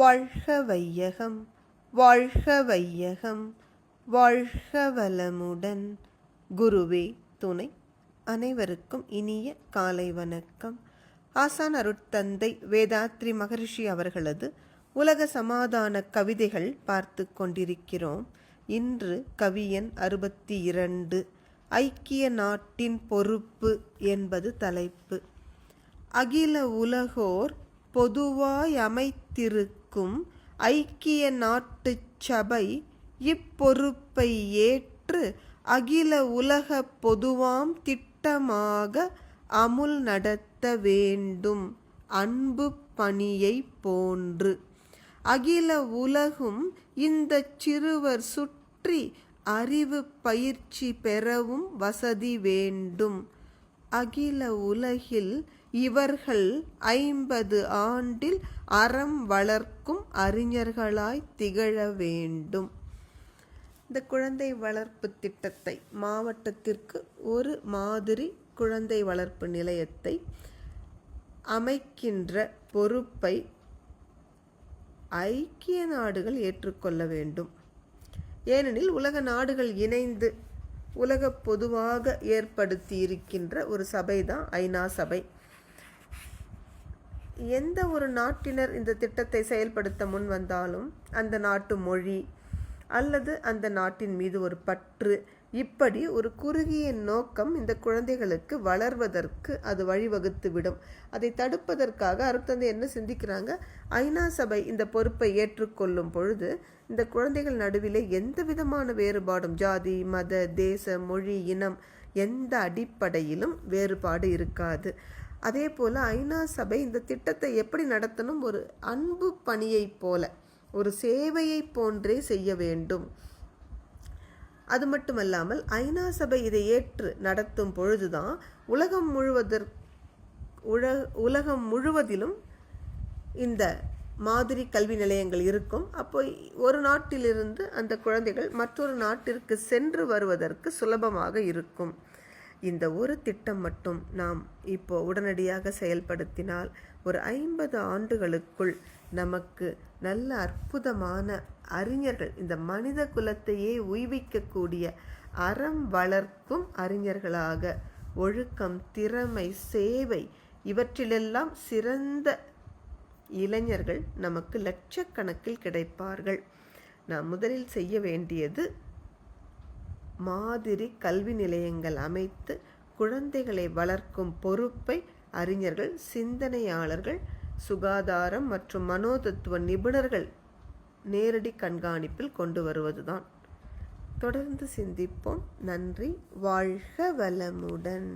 வாழ்க வையகம் வாழ்க வையகம் வாழ்க வளமுடன் குருவே துணை. அனைவருக்கும் இனிய காலை வணக்கம். ஆசான் அருட்தந்தை வேதாத்ரி மகரிஷி அவர்களது உலக சமாதான கவிதைகள் பார்த்து கொண்டிருக்கிறோம். இன்று கவியன் அறுபத்தி இரண்டு ஐக்கிய நாட்டின் பொறுப்பு என்பது தலைப்பு. அகில உலகோர் பொதுவாய் இருக்கும் ஐக்கிய நாட்டு சபை இப்பொறுப்பை ஏற்று அகில உலக பொதுவாம் திட்டமாக அமுல் நடத்த வேண்டும். அன்பு பணியை போன்று. அகில உலகும் இந்த சிறுவர் சுற்றி அறிவு பயிற்சி பெறவும் வசதி வேண்டும். அகில உலகில் இவர்கள் ஐம்பது ஆண்டில் அறம் வளர்க்கும் அறிஞர்களாய் திகழ வேண்டும். இந்த குழந்தை வளர்ப்பு திட்டத்தை மாவட்டத்திற்கு ஒரு மாதிரி குழந்தை வளர்ப்பு நிலையத்தை அமைக்கின்ற பொறுப்பை ஐக்கிய நாடுகள் ஏற்றுக்கொள்ள வேண்டும். ஏனெனில் உலக நாடுகள் இணைந்து உலக பொதுவாக ஏற்படுத்தி இருக்கின்ற ஒரு சபை தான் ஐநா சபை. எந்த ஒரு நாட்டினர் இந்த திட்டத்தை செயல்படுத்த முன் வந்தாலும் அந்த நாட்டு மொழி அல்லது அந்த நாட்டின் மீது ஒரு பற்று. இப்படி ஒரு குறுகிய நோக்கம் இந்த குழந்தைகளுக்கு வளர்வதற்கு அது வழிவகுத்து விடும் அதை தடுப்பதற்காக அருத்தந்தை என்ன சிந்திக்கிறாங்க? ஐநா சபை இந்த பொறுப்பை ஏற்றுக்கொள்ளும் பொழுது இந்த குழந்தைகள் நடுவிலே எந்த விதமான வேறுபாடும் ஜாதி மத தேச மொழி இனம் எந்த அடிப்படையிலும் வேறுபாடு இருக்காது. அதே போல் ஐநா சபை இந்த திட்டத்தை எப்படி நடத்தணும்? ஒரு அன்பு பணியைப் போல. ஒரு சேவையை போன்றே செய்ய வேண்டும். அது மட்டுமல்லாமல் ஐநா சபை இதை ஏற்று நடத்தும் பொழுதுதான் உலகம் முழுவதற் உல உலகம் முழுவதிலும் இந்த மாதிரி கல்வி நிலையங்கள் இருக்கும். அப்போ ஒரு நாட்டிலிருந்து அந்த குழந்தைகள் மற்றொரு நாட்டிற்கு சென்று வருவதற்கு சுலபமாக இருக்கும். இந்த ஒரு திட்டம் மட்டும் நாம் இப்போ உடனடியாக செயல்படுத்தினால் ஒரு ஐம்பது ஆண்டுகளுக்குள் நமக்கு நல்ல அற்புதமான அறிஞர்கள் இந்த மனித குலத்தையே உய்விக்கக்கூடிய அறம் வளர்க்கும் அறிஞர்களாக ஒழுக்கம் திறமை சேவை இவற்றிலெல்லாம் சிறந்த இளைஞர்கள் நமக்கு லட்சக்கணக்கில் கிடைப்பார்கள். நாம் முதலில் செய்ய வேண்டியது மாதிரி கல்வி நிலையங்கள் அமைத்து குழந்தைகளை வளர்க்கும் பொறுப்பை அறிஞர்கள் சிந்தனையாளர்கள் சுகாதாரம் மற்றும் மனோதத்துவ நிபுணர்கள் நேரடி கண்காணிப்பில் கொண்டு வருவதுதான். தொடர்ந்து சிந்திப்போம். நன்றி. வாழ்க வளமுடன்.